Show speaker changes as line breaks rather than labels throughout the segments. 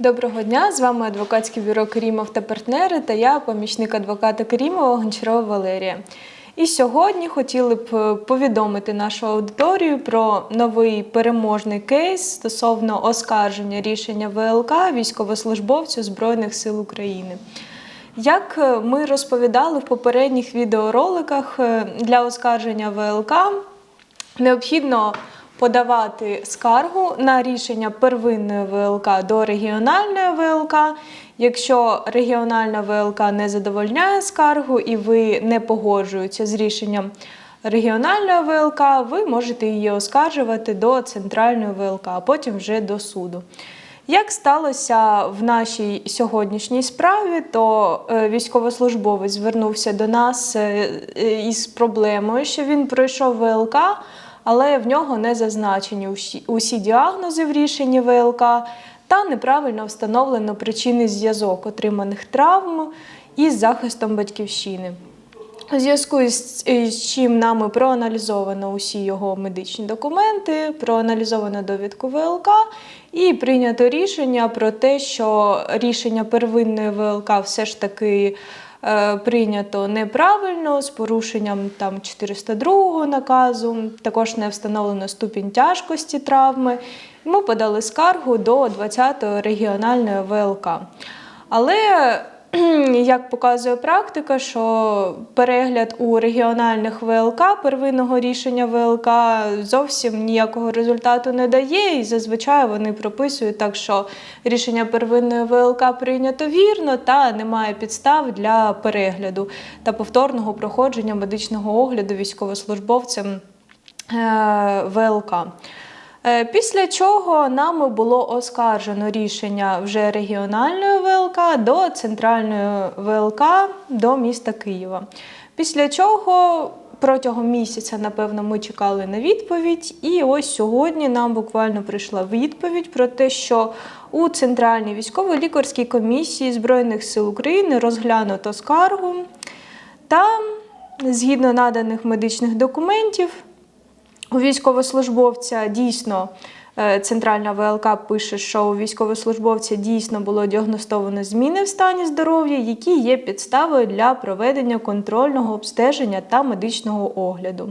Доброго дня! З вами адвокатське бюро Керімов та партнери та я, помічник адвоката Керімова Гончарова Валерія. І сьогодні хотіли б е, повідомити нашу аудиторію про новий переможний кейс стосовно оскарження рішення ВЛК військовослужбовцю Збройних сил України. Як е, ми розповідали в попередніх відеороликах, е, для оскарження ВЛК необхідно подавати скаргу на рішення первинної ВЛК до регіональної ВЛК. Якщо регіональна ВЛК не задовольняє скаргу і ви не погоджуєтеся з рішенням регіональної ВЛК, ви можете її оскаржувати до центральної ВЛК, а потім вже до суду. Як сталося в нашій сьогоднішній справі, то е, військовослужбовець звернувся до нас е, е, із проблемою, що він пройшов ВЛК, але в нього не зазначені усі, усі діагнози в рішенні ВЛК та неправильно встановлено причинний зв'язок отриманих травм із захистом батьківщини. У зв'язку з, з чим нами проаналізовано усі його медичні документи, проаналізовано довідку ВЛК і прийнято рішення про те, що рішення первинної ВЛК все ж таки прийнято неправильно з порушенням там 402 наказу. Також не встановлено ступінь тяжкості травми. Ми подали скаргу до 20-ї регіональної ВЛК. Але як показує практика, що перегляд у регіональних ВЛК первинного рішення ВЛК зовсім ніякого результату не дає, і зазвичай вони прописують так, що рішення первинної ВЛК прийнято вірно та немає підстав для перегляду та повторного проходження медичного огляду військовослужбовцям е, ВЛК. Е, Після чого нами було оскаржено рішення вже регіональної ВЛК до центральної ВЛК до міста Києва. Після чого протягом місяця, напевно, ми чекали на відповідь, і ось сьогодні нам буквально прийшла відповідь про те, що у Центральній військово-лікарській комісії Збройних сил України розглянуто скаргу та згідно наданих медичних документів. У військовослужбовця дійсно е, центральна ВЛК пише, що у військовослужбовця дійсно було діагностовано зміни в стані здоров'я, які є підставою для проведення контрольного обстеження та медичного огляду.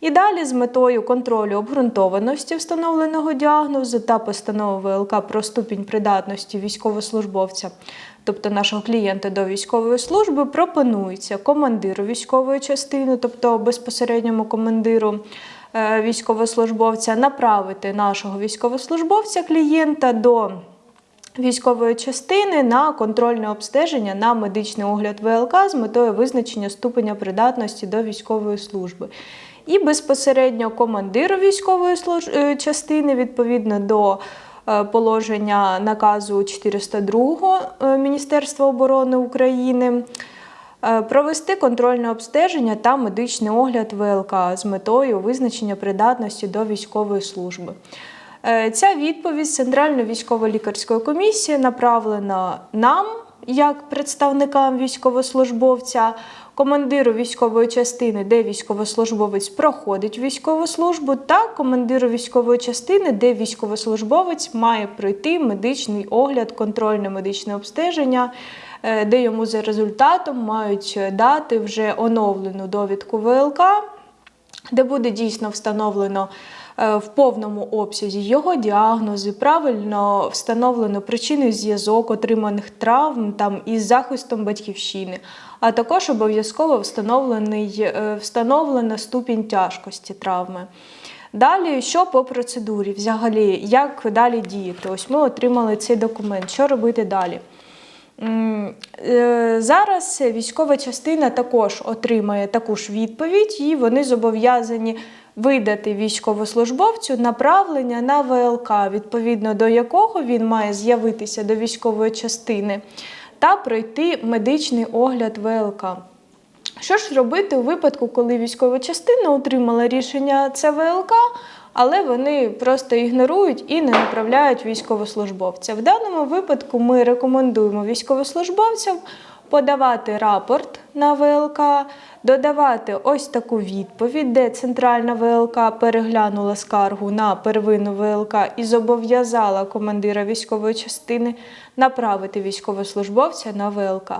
І далі з метою контролю обґрунтованості встановленого діагнозу та постанови ВЛК про ступінь придатності військовослужбовця, тобто нашого клієнта до військової служби, пропонується командиру військової частини, тобто безпосередньому командиру військовослужбовця, направити нашого військовослужбовця клієнта до військової частини на контрольне обстеження на медичний огляд ВЛК з метою визначення ступеня придатності до військової служби. І безпосередньо командиру військової е, частини відповідно до е, положення наказу 402 е, Міністерства оборони України. Е, Провести контрольне обстеження та медичний огляд ВЛК з метою визначення придатності до військової служби. Е, Ця відповідь Центральної військово-лікарської комісії направлена нам, як представникам військовослужбовця, командиру військової частини, де військовослужбовець проходить військову службу, та командиру військової частини, де військовослужбовець має пройти медичний огляд, контрольне медичне обстеження, де йому за результатом мають дати вже оновлену довідку ВЛК де буде дійсно встановлено е, в повному обсязі його діагнози, правильно встановлено причинний зв'язок отриманих травм там із захистом батьківщини, а також обов'язково встановлений, е, встановлена ступінь тяжкості травми. Далі, що по процедурі, взагалі, як далі діяти? Ось ми отримали цей документ. Що робити далі? Е, Зараз військова частина також отримає таку ж відповідь, і вони зобов'язані видати військовослужбовцю направлення на ВЛК, відповідно до якого він має з'явитися до військової частини та пройти медичний огляд ВЛК. Що ж робити у випадку, коли військова частина отримала рішення ЦВЛК, але вони просто ігнорують і не направляють військовослужбовця? В даному випадку ми рекомендуємо військовослужбовцям подавати рапорт на ВЛК, додавати ось таку відповідь, де центральна ВЛК переглянула скаргу на первинну ВЛК і зобов'язала командира військової частини направити військовослужбовця на ВЛК.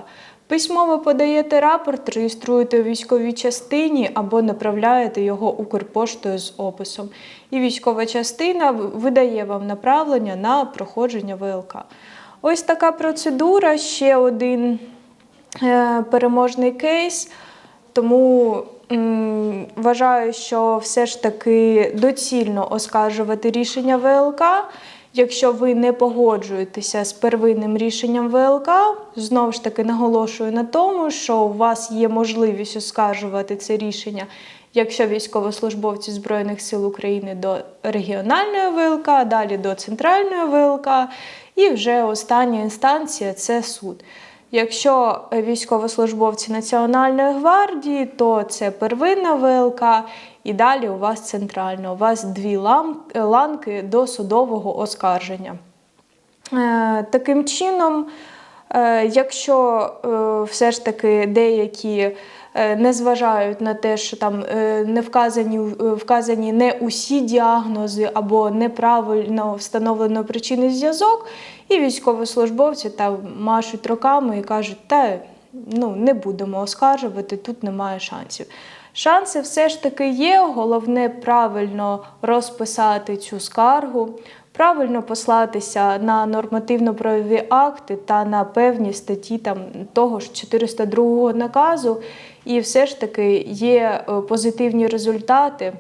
Письмово подаєте рапорт, реєструєте у військовій частині або направляєте його Укрпоштою з описом. І військова частина видає вам направлення на проходження ВЛК. Ось така процедура, ще один е, переможний кейс. Тому м, вважаю, що все ж таки доцільно оскаржувати рішення ВЛК. Якщо ви не погоджуєтеся з первинним рішенням ВЛК, знову ж таки наголошую на тому, що у вас є можливість оскаржувати це рішення, якщо військовослужбовці Збройних сил України до регіональної ВЛК, далі до центральної ВЛК, і вже остання інстанція це суд. Якщо військовослужбовці Національної гвардії, то це первинна ВЛК, і далі у вас центральна. У вас дві ланки до судового оскарження. Е, Таким чином, е, якщо е, все ж таки деякі не зважають на те, що там е, не вказані, е, вказані не усі діагнози або неправильно встановлено причинний зв'язок, і військовослужбовці там машуть руками і кажуть, та ну, не будемо оскаржувати, тут немає шансів. Шанси все ж таки є. Головне правильно розписати цю скаргу, правильно послатися на нормативно-правові акти та на певні статті там, того ж 402 наказу, і все ж таки є е, позитивні результати.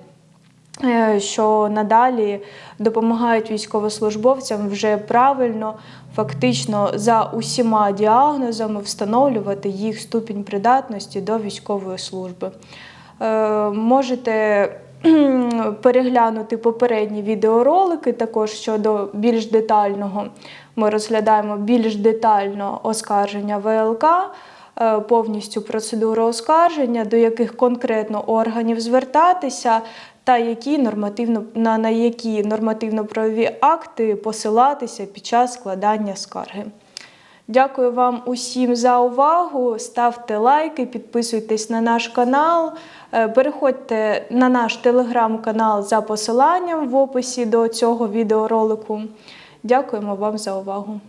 е, Що надалі допомагають військовослужбовцям вже правильно, фактично за усіма діагнозами встановлювати їх ступінь придатності до військової служби. Е, Можете переглянути попередні відеоролики, також щодо більш детального. Ми розглядаємо більш детально оскарження ВЛК, е, повністю процедуру оскарження, до яких конкретно органів звертатися, та які нормативно, на, на які нормативно-правові акти посилатися під час складання скарги. Дякую вам усім за увагу. Ставте лайки, підписуйтесь на наш канал, е, переходьте на наш телеграм-канал за посиланням в описі до цього відеоролику. Дякуємо вам за увагу.